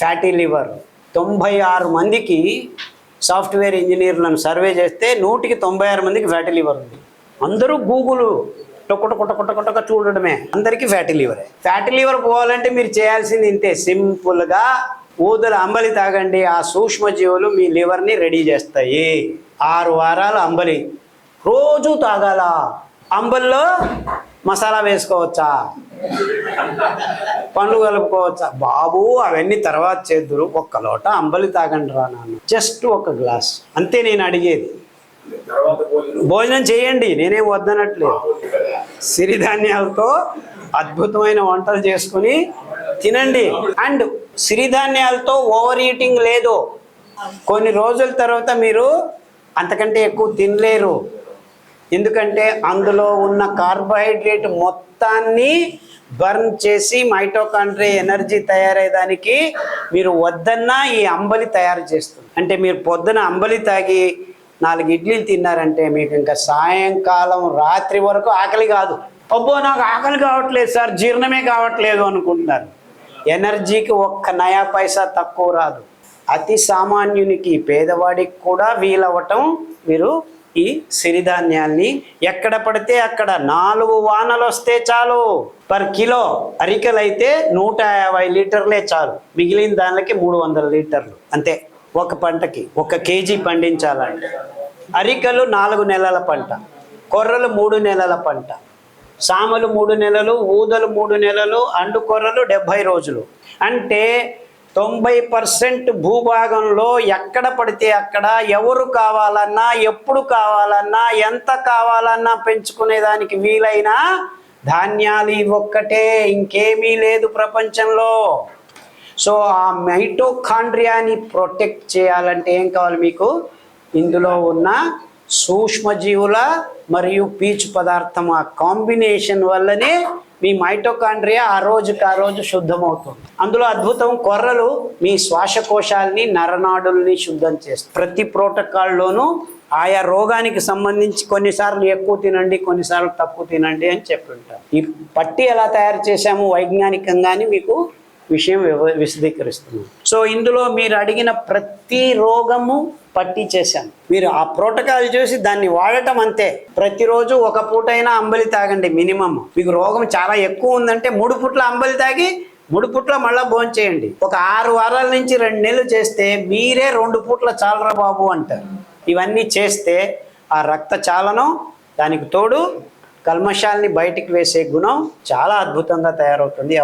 Fatty liver. తొంభై ఆరు మందికి సాఫ్ట్వేర్ ఇంజనీర్లను సర్వే చేస్తే నూటికి తొంభై ఆరు మందికి ఫ్యాటీ లివర్ ఉంది. అందరూ గూగుల్ టొక్కట కొట్ట కొట్ట కొట్టక చూడడమే. అందరికీ ఫ్యాటీ లివరే. ఫ్యాటీ లివర్ పోవాలంటే మీరు చేయాల్సింది ఇంతే. సింపుల్గా ఊదల అంబలి తాగండి. ఆ సూక్ష్మజీవులు మీ లివర్ని రెడీ చేస్తాయి. ఆరు వారాలు అంబలి. రోజు తాగాల. అంబల్లో మసాలా వేసుకోవచ్చా? పండ్లు కలుపుకోవచ్చా? బాబు అవన్నీ తర్వాత చేద్దురు. ఒక్క లోట అంబలి తాగండి రా నాన్న. జస్ట్ ఒక గ్లాస్. అంతే నేను అడిగేది. భోజనం చేయండి. నేనేం వద్దనట్లేదు. సిరిధాన్యాలతో అద్భుతమైన వంటలు చేసుకుని తినండి. అండ్ సిరిధాన్యాలతో ఓవర్ ఈటింగ్ లేదు. కొన్ని రోజుల తర్వాత మీరు అంతకంటే ఎక్కువ తినలేరు. ఎందుకంటే అందులో ఉన్న కార్బోహైడ్రేట్ మొత్తాన్ని బర్న్ చేసి మైటోకాండ్రియా ఎనర్జీ తయారయ్యేదానికి మీరు వద్దన్నా ఈ అంబలి తయారు చేస్తుంది. అంటే మీరు పొద్దున అంబలి తాగి నాలుగు ఇడ్లీలు తిన్నారంటే మీకు ఇంకా సాయంకాలం రాత్రి వరకు ఆకలి కాదు. అబ్బో నాకు ఆకలి కావట్లేదు సార్ జీర్ణమే కావట్లేదు అనుకుంటున్నారు. ఎనర్జీకి ఒక్క నయా పైసా తక్కువ రాదు. అతి సామాన్యునికి పేదవాడికి కూడా వీలవ్వటం మీరు ఈ సిరిధాన్యాల్ని ఎక్కడ పడితే అక్కడ నాలుగు వానలు వస్తే చాలు. పర్ కిలో అరికలైతే నూట యాభై లీటర్లే చాలు. మిగిలిన దానికి మూడు వందల లీటర్లు. అంతే. ఒక పంటకి ఒక కేజీ పండించాలంటే. అరికలు నాలుగు నెలల పంట. కొర్రలు మూడు నెలల పంట. సామలు మూడు నెలలు ఊదలు మూడు నెలలు అండు కొర్రలు డెబ్భై రోజులు. అంటే తొంభై పర్సెంట్ భూభాగంలో ఎక్కడ పడితే అక్కడ ఎవరు కావాలన్నా ఎప్పుడు కావాలన్నా ఎంత కావాలన్నా పెంచుకునేదానికి వీలైన ధాన్యాలు ఒక్కటే ఇంకేమీ లేదు ప్రపంచంలో. సో ఆ మైటోకాండ్రియాని ప్రొటెక్ట్ చేయాలంటే ఏం కావాలి మీకు? ఇందులో ఉన్న సూక్ష్మజీవుల మరియు పీచు పదార్థం ఆ కాంబినేషన్ వల్లనే మీ మైటోకాండ్రియా ఆ రోజుకి ఆ రోజు శుద్ధమవుతుంది. అందులో అద్భుతం కొర్రలు మీ శ్వాసకోశాలని నరనాడుల్ని శుద్ధం చేస్తాయి. ప్రతి ప్రోటోకాల్లోనూ ఆయా రోగానికి సంబంధించి కొన్నిసార్లు ఎక్కువ తినండి కొన్నిసార్లు తక్కువ తినండి అని చెప్పి ఈ పట్టి ఎలా తయారు చేశాము? వైజ్ఞానికంగాని మీకు విషయం వివ- సో ఇందులో మీరు అడిగిన ప్రతి రోగము పట్టి చేశాను మీరు ఆ ప్రోటోకాల్ చూసి దాన్ని వాడటం అంతే. ప్రతిరోజు ఒక పూటైనా అంబలి తాగండి మినిమం మీకు రోగం చాలా ఎక్కువ ఉందంటే మూడు పూట్ల అంబలి తాగి మూడు పూట్ల మళ్ళీ భోజనం చేయండి. ఒక ఆరు వారాల నుంచి రెండు నెలలు చేస్తే మీరే రెండు పూట్ల చాలరా బాబు అంటారు. ఇవన్నీ చేస్తే ఆ రక్త చాలనం దానికి తోడు కల్మషాల్ని బయటికి వేసే గుణం చాలా అద్భుతంగా తయారవుతుంది.